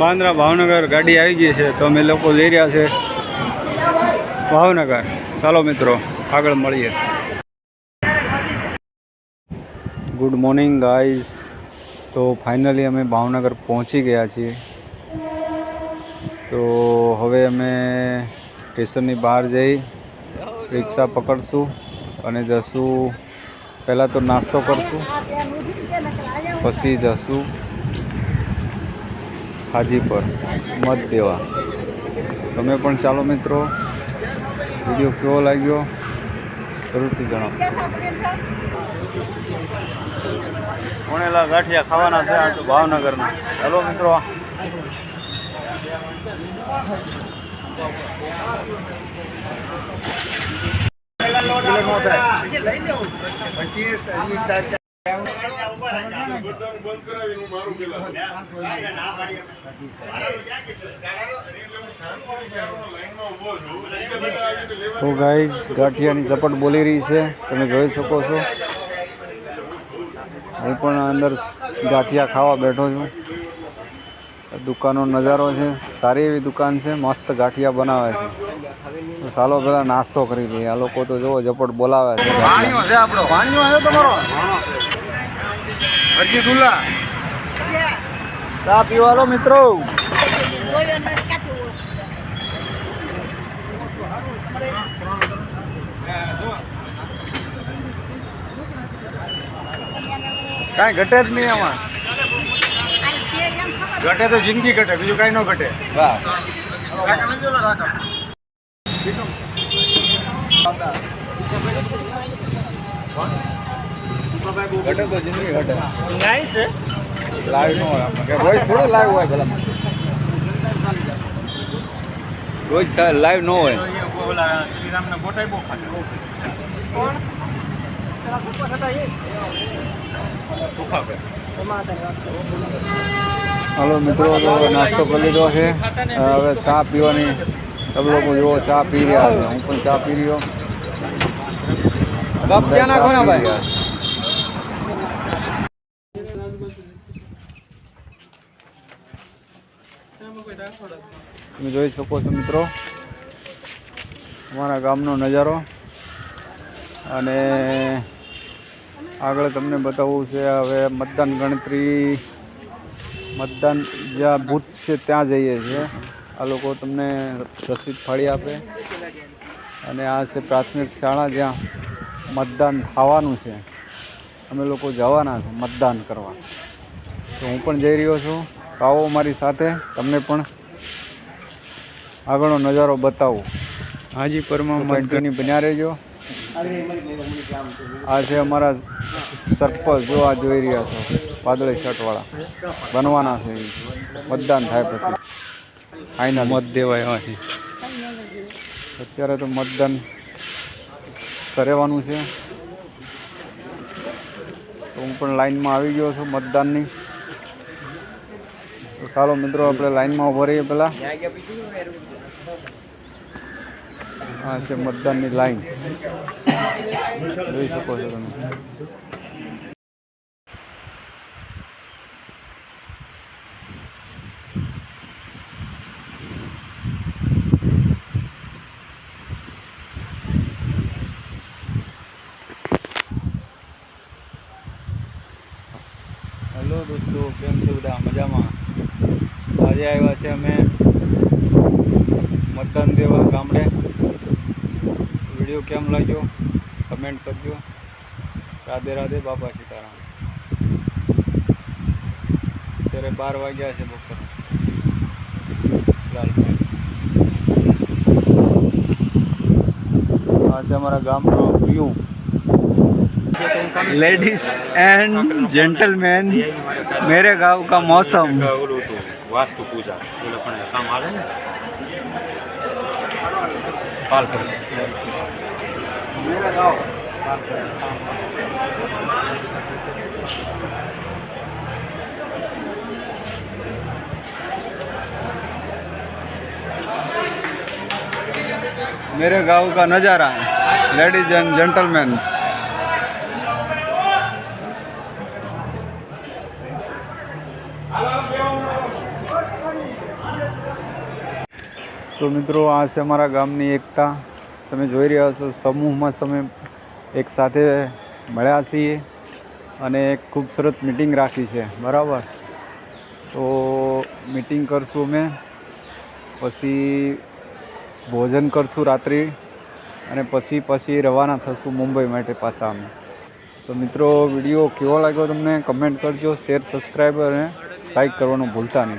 બાંદ્રા ભાવનગર ગાડી આવી ગઈ છે તો અમે લોકો જઈ રહ્યા છે ભાવનગર. ચાલો મિત્રો, આગળ મળીએ. ગુડ મોર્નિંગ ગાઈઝ તો ફાઇનલી અમે ભાવનગર પહોંચી ગયા છીએ. તો હવે અમે સ્ટેશનની બહાર જઈ રિક્ષા પકડશું અને જશું. પહેલાં તો નાસ્તો કરશું, પછી જશું. હાજી પર મત દેવા. તમે પણ ચાલો મિત્રો. વીડિયો કેવો લાગ્યો? જરૂરથી જણાવો. વણેલા ગાંઠિયા ખાવાના છે તો ભાવનગરના. ચાલો મિત્રો. તો ગાઈઝ ગાંઠિયાની ઝપટ બોલી રહી છે. તમે જોઈ શકો છો. હું પણ અંદર ગાંઠિયા ખાવા બેઠો છું. દુકાનનો નજારો છે. સારી એવી દુકાન છે. મસ્ત ગાંઠિયા બનાવે છે. સાલો પેલા નાસ્તો કરી લઈએ. આ લોકો તો જોવો ઝપટ બોલાવે છે. મિત્રો. કાંઈ ઘટે જ નહીં આમાં. ઘટે તો જિંદગી ઘટે બીજું કાંઈ ન ઘટે. વાહ. ઘટે તો જિંદગી ઘટે. લાઈવ નો હોય. રોજ થોડો લાઈવ હોય ભલા રોજ લાઈવ ન હોય. હાલો મિત્રો તો નાસ્તો કરી લીધો છે. હવે ચા પીવાની. સબ લોકો જુઓ ચા પી રહ્યા છે. હું પણ ચા પી રહ્યો. કપ ક્યાં નાખો ભાઈ? તમે જોઈ શકો છો મિત્રો અમારા ગામનો નજારો. અને આગળ તમને બતાવવું છે હવે મતદાન ગણતરી મતદાન જ્યાં બૂથ છે ત્યાં જઈએ છીએ. આ લોકો તમને રસીદ ફાળી આપે. અને આ છે પ્રાથમિક શાળા જ્યાં મતદાન થવાનું છે. અમે લોકો જવાના છે મતદાન કરવા. તો હું પણ જઈ રહ્યો છું. તો આવો મારી સાથે. તમને પણ આગળનો નજારો બતાવું. હાજીપરમાં મતદાનની બન્યા રહેજો. આ છે અમારા સરપંચ જોવા જોઈ રહ્યા છો વાદળી શર્ટવાળા. બનવાના છે મતદાન થાય પછી. આઈના મત દેવાય એમાંથી અત્યારે તો મતદાન કરેવાનું છે. તો હું પણ લાઈનમાં આવી ગયો છું મતદાનની. તો ચાલો મિત્રો આપણે લાઈનમાં ઊભા રહીએ પહેલાં. હા છે મતદાનની લાઈન. જોઈ શકો છો તમે હેલો દોસ્તો, કેમ છો બધા? મજામાં? આજે આવ્યા છે અમે મતદાન દેવા ગામડે. વીડિયો કેમ લાગ્યો? કમેન્ટ કરજો રાધે રાધે બાપા સીતારામ અત્યારે બાર વાગ્યા છે બપોર આ છે અમારા ગામનો વ્યૂ लेडीज एंड जेंटलमैन मेरे गांव का मौसम ઓલું હતું વાસ્તુ પૂજા એ લોકોને કામ આવે ને પાલપર मेरे गांव का नज़ारा लेडीज एंड जेंटलमैन તો મિત્રો આ છે અમારા ગામની એકતા તમે જોઈ રહ્યા છો સમૂહમાં તમે એક સાથે મળ્યા છીએ અને એક ખૂબ મિટિંગ રાખી છે. બરાબર? તો મિટિંગ કરશું અમે. પછી ભોજન કરશું રાત્રિ અને પછી પછી રવાના થશું મુંબઈ માટે પાછા અમે. તો મિત્રો, વીડિયો કેવો લાગ્યો તમને? કમેન્ટ કરજો શેર સબસ્ક્રાઈબ અને લાઈક કરવાનું ભૂલતા નહીં.